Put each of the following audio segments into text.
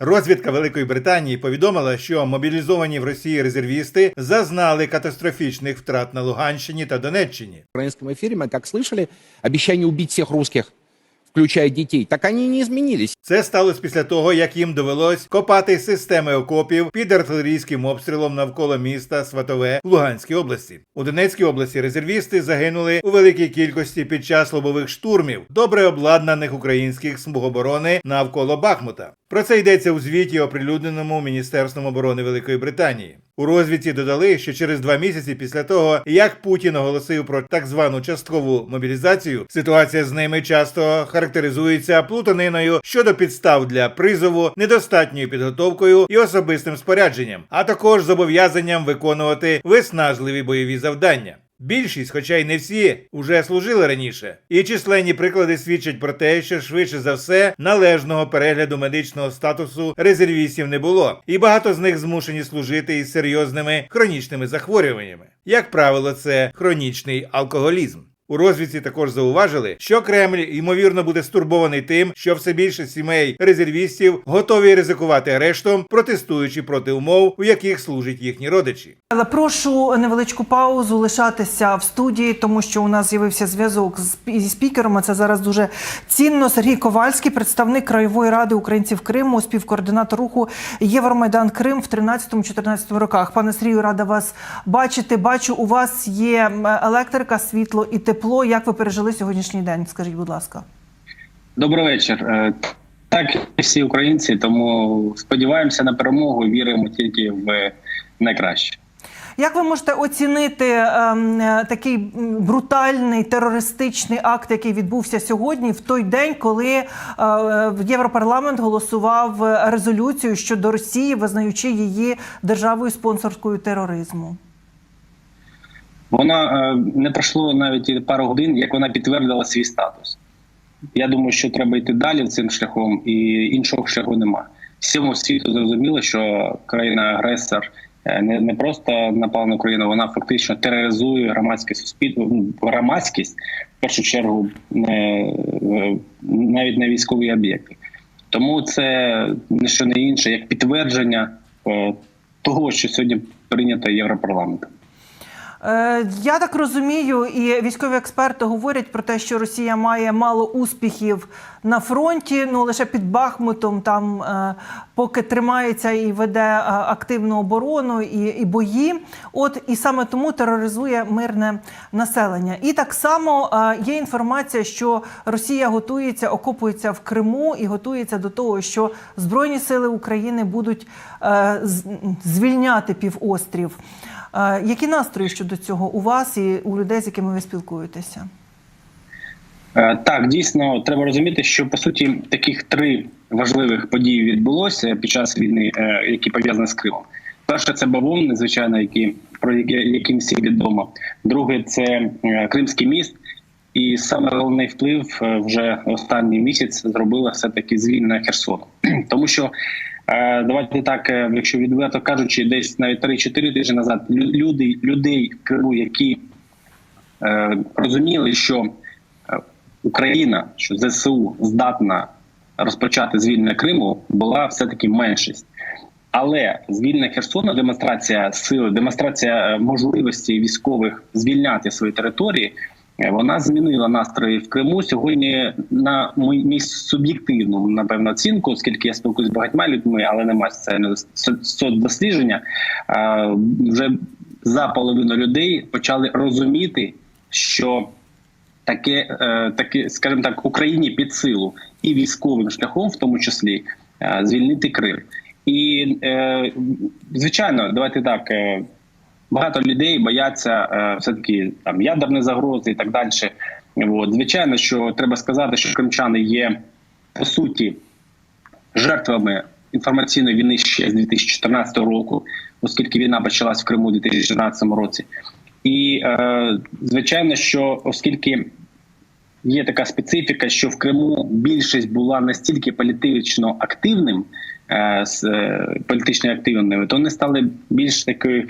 Розвідка Великої Британії повідомила, що мобілізовані в Росії резервісти зазнали катастрофічних втрат на Луганщині та Донеччині. В украинском эфире мы как слышали обещание убить всех русских, включая детей, так они не изменились. Це сталося після того, як їм довелось копати системи окопів під артилерійським обстрілом навколо міста Сватове в Луганській області. У Донецькій області резервісти загинули у великій кількості під час лобових штурмів добре обладнаних українських смуг оборони навколо Бахмута. Про це йдеться у звіті, оприлюдненому Міністерством оборони Великої Британії. У розвідці додали, що через два місяці після того, як Путін оголосив про так звану часткову мобілізацію, ситуація з ними часто характеризується плутаниною щодо підстав для призову, недостатньою підготовкою і особистим спорядженням, а також зобов'язанням виконувати виснажливі бойові завдання. Більшість, хоча й не всі, уже служили раніше, і численні приклади свідчать про те, що швидше за все належного перегляду медичного статусу резервістів не було, і багато з них змушені служити із серйозними хронічними захворюваннями. Як правило, це хронічний алкоголізм. У розвідці також зауважили, що Кремль ймовірно буде стурбований тим, що все більше сімей резервістів готові ризикувати арештом, протестуючи проти умов, у яких служать їхні родичі. Але прошу невеличку паузу лишатися в студії, тому що у нас з'явився зв'язок зі спікером. Це зараз дуже цінно. Сергій Ковальський, представник краєвої ради українців Криму, співкоординатор руху Євромайдан Крим в 13-14 роках. Пане Сергію, рада вас бачити. Бачу, у вас є електрика, світло і тепло. Як ви пережили сьогоднішній день? Скажіть, будь ласка. Добрий вечір. Е, Так, і всі українці, тому сподіваємося на перемогу віримо тільки в найкраще. Як ви можете оцінити ем, е, такий брутальний терористичний акт, який відбувся сьогодні, в той день, коли е, Європарламент голосував резолюцію щодо Росії, визнаючи її державою спонсорською тероризму? Вона е, не пройшло навіть пару годин, як вона підтвердила свій статус. Я думаю, що треба йти далі цим шляхом, і іншого шляху нема. Всьому світу зрозуміло, що країна-агресор е, не, просто напала на Україну, вона фактично тероризує громадське суспільство, ну, громадськість в першу чергу не, е, навіть на військові об'єкти. Тому це не що не інше, як підтвердження того, що сьогодні прийнято Європарламентом. Е, Я так розумію, і військові експерти говорять про те, що Росія має мало успіхів на фронті. Ну лише під Бахмутом там е, поки тримається і веде е, активну оборону і, і бої. От і саме тому тероризує мирне населення. І так само є інформація, що Росія готується, окопується в Криму і готується до того, що Збройні сили України будуть звільняти півострів. Які настрої щодо цього у вас і у людей, з якими ви спілкуєтеся? Е, Так, дійсно, треба розуміти, що по суті таких три важливих події відбулося під час війни, е, які пов'язані з Кримом. Перше, це бавовни, звичайно, які про які, всім відомо. Друге, це е, Кримський міст. І саме головний вплив вже останній місяць зробила все таки звільнення Херсону, тому що давайте так, е, якщо відверто кажучи, десь навіть 3-4 тижні назад люди людей в Криму, які е, розуміли, що е, Україна, що ЗСУ здатна розпочати звільнення Криму, була все таки меншість. Але звільнення Херсону, демонстрація сили, демонстрація е, можливості військових звільняти свої території, е, вона змінила настрої в Криму сьогодні на мій суб'єктивну напевно оцінку, оскільки я спілкуюся з багатьма людьми, але немає соцдослідження. Вже за половину людей почали розуміти, що таке, е, таке, скажімо так, Україні під силу і військовим шляхом, в тому числі, е, звільнити Крим. І е, звичайно, давайте так. Багато людей бояться е, все таки там ядерної загрози і так далі. От. Звичайно, що треба сказати, що кримчани є по суті жертвами інформаційної війни ще з 2014 року, оскільки війна почалась в Криму у 2014 році. І е, звичайно, що оскільки є така специфіка, що в Криму більшість була настільки політично активним, е, з е, політично активними, то вони стали більш такою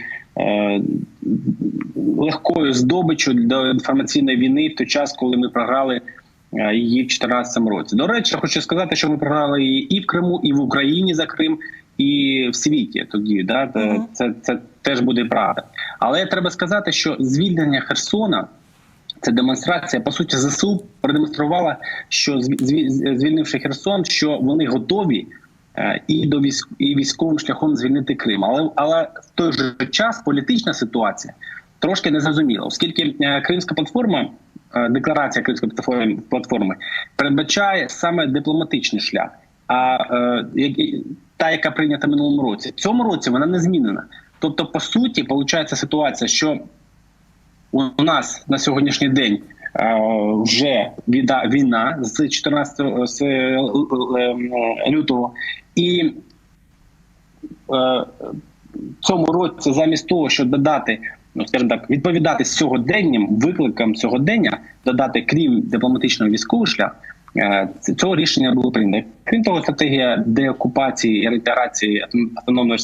легкою здобиччю до інформаційної війни в той час, коли ми програли е, її в 2014 році. До речі, хочу сказати, що ми програли її і в Криму, і в Україні за Крим, і в світі тоді. Да? Це, Мгм. це, це теж буде правда. Але треба сказати, що звільнення Херсона. Це демонстрація. По суті, ЗСУ продемонструвала, що зві- зві- звільнивши Херсон, що вони готові е, і до військ і військовим шляхом звільнити Крим. Але але в той же час політична ситуація трошки незрозуміла, оскільки е, Кримська платформа, е, декларація Кримської платформи платформи передбачає саме дипломатичний шлях. А е, та, яка прийнята минулому році, цьому році вона не змінена. Тобто, по суті, виходить ситуація, що у нас на сьогоднішній день е, вже віда війна з 14 з е, е, е, лютого, і е, цьому році, замість того, щоб додати, ну скажімо так, відповідати сьогоденням викликам сьогодення, додати крім дипломатичного військового шлях. е, Цього рішення було прийнято. Крім того, стратегія деокупації і реінтеграції Автон- Автономної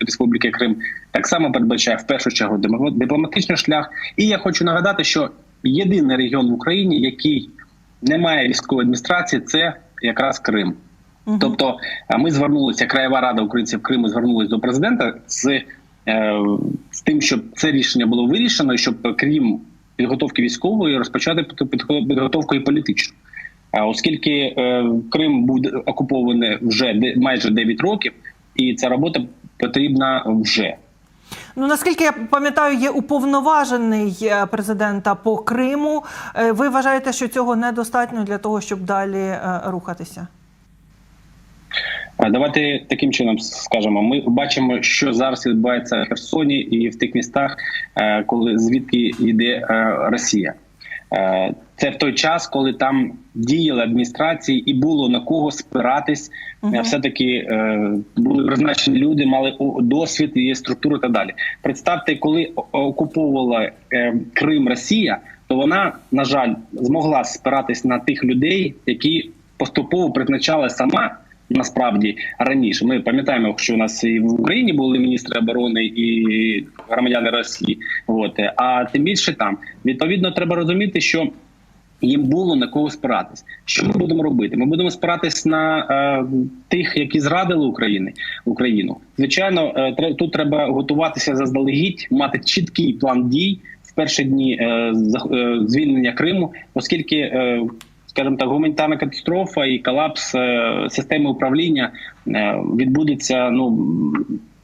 Республіки Крим так само передбачає в першу чергу дипломатичний шлях. І я хочу нагадати, що єдиний регіон в Україні, який не має військової адміністрації, це якраз Крим. Мгм. Тобто ми звернулися, Краєва Рада українців Криму звернулася до президента з, е, з тим, щоб це рішення було вирішено, і щоб крім підготовки військової розпочати під- під- підготовку і політичну. Оскільки е, Крим був окупований вже де- майже 9 років, і ця робота потрібна вже. Ну наскільки я пам'ятаю, є уповноважений е, президента по Криму. Е, Ви вважаєте, що цього недостатньо для того, щоб далі е, рухатися? Давайте таким чином скажемо. Ми бачимо, що зараз відбувається в Херсоні і в тих містах, коли звідки йде Росія. Е, Це в той час, коли там діяли адміністрації і було на кого спиратись. Мгм. Все таки були призначені люди, мали досвід, є структури та далі. Представте, коли окуповувала е, Крим Росія, то вона, на жаль, змогла спиратись на тих людей, які поступово призначали сама. Насправді раніше ми пам'ятаємо, що у нас і в Україні були міністри оборони і громадяни Росії. От а тим більше там відповідно треба розуміти, що їм було на кого спиратись. Що ми будемо робити? Ми будемо спиратись на е, тих, які зрадили України Україну. Звичайно, е, тут треба готуватися заздалегідь, мати чіткий план дій в перші дні е, е, звільнення Криму, оскільки. Е, Скажімо так, гуманітарна катастрофа і колапс е, системи управління е, відбудеться ну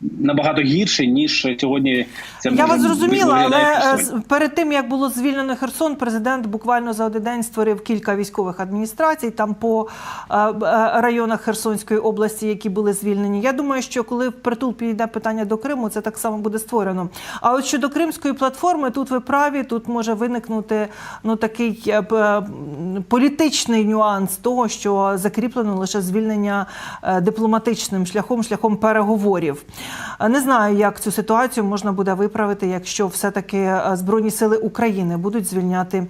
набагато гірше ніж сьогодні. Це Я вас зрозуміла, але в е, перед тим як було звільнено Херсон, президент буквально за один день створив кілька військових адміністрацій там по е, е, районах Херсонської області, які були звільнені. Я думаю, що коли впритул підійде питання до Криму, це так само буде створено. А от щодо кримської платформи, тут ви праві, тут може виникнути ну такий політичний нюанс того, що закріплено лише звільнення дипломатичним шляхом, шляхом переговорів. Е, Не знаю, як цю ситуацію можна буде виправити, якщо все-таки е, Збройні сили України будуть звільняти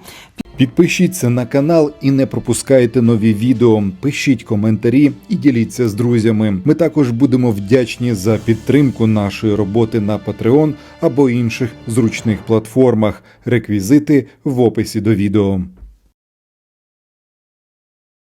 Підпишіться на канал і не пропускайте нові відео. Пишіть коментарі і діліться з друзями. Ми також будемо вдячні за підтримку нашої роботи на Patreon або інших зручних платформах. Реквізити в описі до відео.